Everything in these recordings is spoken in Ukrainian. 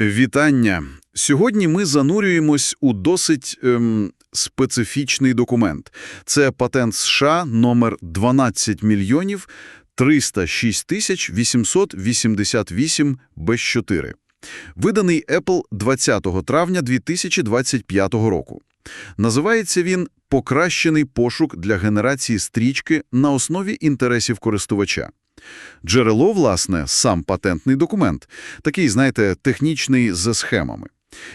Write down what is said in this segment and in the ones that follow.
Вітання! Сьогодні ми занурюємось у досить ем, специфічний документ. Це патент США номер 12 мільйонів 306 тисяч 888 без 4. Виданий Apple 20 травня 2025 року. Називається він «Покращений пошук для генерації стрічки на основі інтересів користувача». Джерело, власне, сам патентний документ, такий, знаєте, технічний за схемами.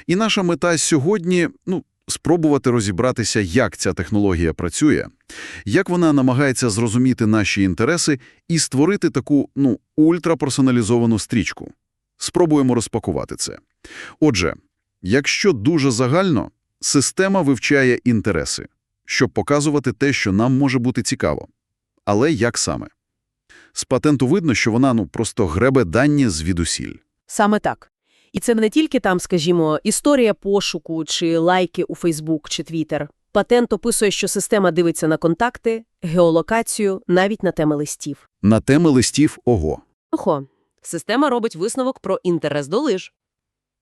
І наша мета сьогодні ну, спробувати розібратися, як ця технологія працює, як вона намагається зрозуміти наші інтереси і створити таку ну, ультраперсоналізовану стрічку. Спробуємо розпакувати це. Отже, якщо дуже загально, система вивчає інтереси, щоб показувати те, що нам може бути цікаво. Але як саме? З патенту видно, що вона ну просто гребе дані звідусіль. Саме так. І це не тільки там, скажімо, історія пошуку чи лайки у Фейсбук чи Твіттер. Патент описує, що система дивиться на контакти, геолокацію, навіть на теми листів. На теми листів ого. Охо. Система робить висновок про інтерес до лиж.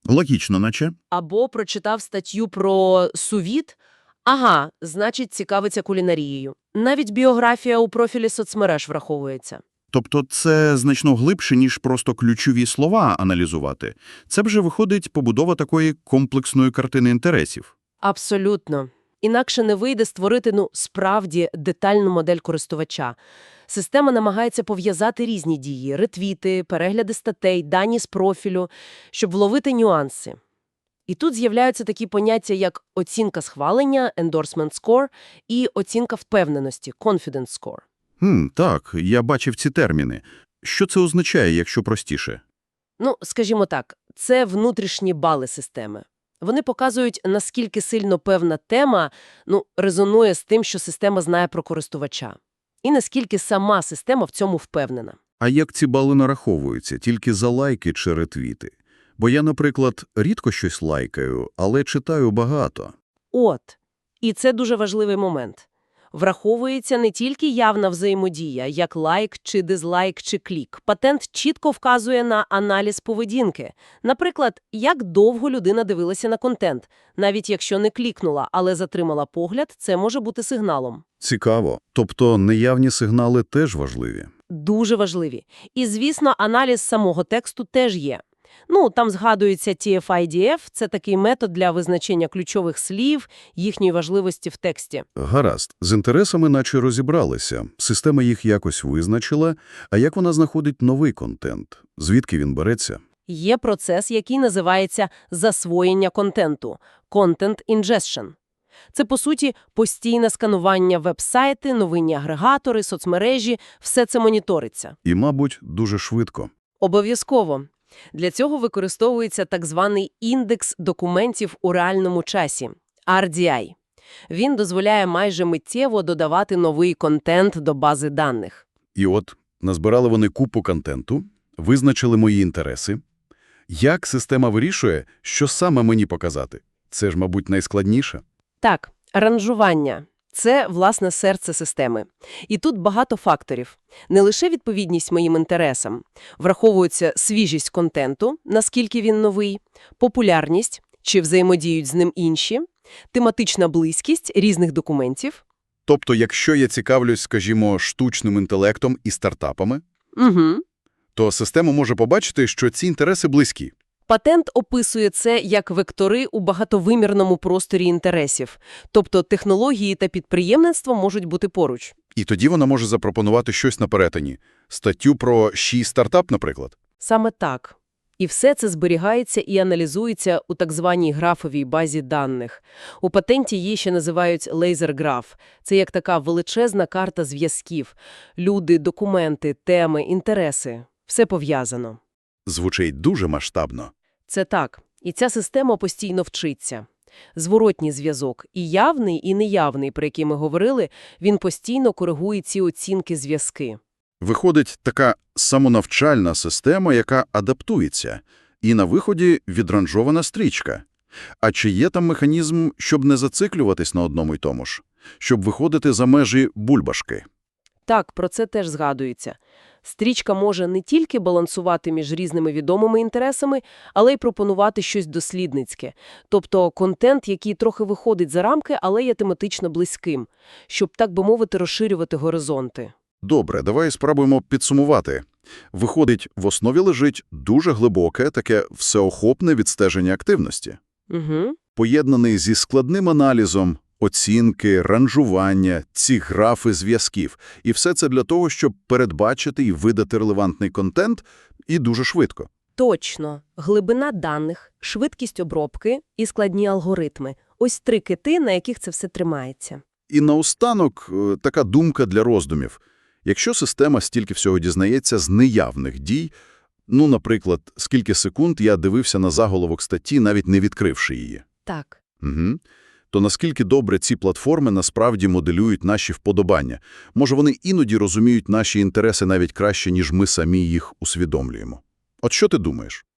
Логічно, наче. Або прочитав статтю про сувіт. Ага, значить, цікавиться кулінарією. Навіть біографія у профілі соцмереж враховується. Тобто це значно глибше, ніж просто ключові слова аналізувати. Це вже виходить побудова такої комплексної картини інтересів. Абсолютно. Інакше не вийде створити, ну, справді детальну модель користувача. Система намагається пов'язати різні дії – ретвіти, перегляди статей, дані з профілю, щоб вловити нюанси. І тут з'являються такі поняття, як оцінка схвалення, endorsement score, і оцінка впевненості, confidence score. Хм, так, я бачив ці терміни. Що це означає, якщо простіше? Ну, скажімо так, це внутрішні бали системи. Вони показують, наскільки сильно певна тема ну, резонує з тим, що система знає про користувача. І наскільки сама система в цьому впевнена. А як ці бали нараховуються? Тільки за лайки чи ретвіти? Бо я, наприклад, рідко щось лайкаю, але читаю багато. От. І це дуже важливий момент. Враховується не тільки явна взаємодія, як лайк чи дизлайк чи клік. Патент чітко вказує на аналіз поведінки. Наприклад, як довго людина дивилася на контент. Навіть якщо не клікнула, але затримала погляд, це може бути сигналом. Цікаво. Тобто неявні сигнали теж важливі. Дуже важливі. І, звісно, аналіз самого тексту теж є. Ну, там згадується TF-IDF – це такий метод для визначення ключових слів, їхньої важливості в тексті. Гаразд, з інтересами наче розібралися, система їх якось визначила, а як вона знаходить новий контент? Звідки він береться? Є процес, який називається засвоєння контенту – content ingestion. Це, по суті, постійне сканування веб-сайти, новинні агрегатори, соцмережі – все це моніториться. І, мабуть, дуже швидко. Обов'язково. Для цього використовується так званий індекс документів у реальному часі – RDI. Він дозволяє майже миттєво додавати новий контент до бази даних. І от, назбирали вони купу контенту, визначили мої інтереси. Як система вирішує, що саме мені показати? Це ж, мабуть, найскладніше. Так, ранжування – це, власне, серце системи. І тут багато факторів. Не лише відповідність моїм інтересам. Враховується свіжість контенту, наскільки він новий, популярність, чи взаємодіють з ним інші, тематична близькість різних документів. Тобто, якщо я цікавлюсь, скажімо, штучним інтелектом і стартапами, Угу. то система може побачити, що ці інтереси близькі. Патент описує це як вектори у багатовимірному просторі інтересів, тобто технології та підприємництво можуть бути поруч. І тоді вона може запропонувати щось на перетині. Статтю про «Ші стартап», наприклад. Саме так. І все це зберігається і аналізується у так званій графовій базі даних. У патенті її ще називають лейзер-граф. Це як така величезна карта зв'язків. Люди, документи, теми, інтереси. Все пов'язано. Звучить дуже масштабно. Це так. І ця система постійно вчиться. Зворотній зв'язок, і явний, і неявний, про який ми говорили, він постійно коригує ці оцінки зв'язки. Виходить така самонавчальна система, яка адаптується, і на виході відранжована стрічка. А чи є там механізм, щоб не зациклюватись на одному й тому ж? Щоб виходити за межі бульбашки? Так, про це теж згадується. Стрічка може не тільки балансувати між різними відомими інтересами, але й пропонувати щось дослідницьке. Тобто контент, який трохи виходить за рамки, але є тематично близьким, щоб, так би мовити, розширювати горизонти. Добре, давай спробуємо підсумувати. Виходить, в основі лежить дуже глибоке, таке всеохопне відстеження активності. Угу. поєднаний зі складним аналізом, оцінки, ранжування, ці графи зв'язків. І все це для того, щоб передбачити і видати релевантний контент, і дуже швидко. Точно. Глибина даних, швидкість обробки і складні алгоритми. Ось три кити, на яких це все тримається. І наостанок е, така думка для роздумів. Якщо система стільки всього дізнається з неявних дій, ну, наприклад, скільки секунд я дивився на заголовок статті, навіть не відкривши її, Так. Угу. То наскільки добре ці платформи насправді моделюють наші вподобання? Може, вони іноді розуміють наші інтереси навіть краще, ніж ми самі їх усвідомлюємо? От що ти думаєш?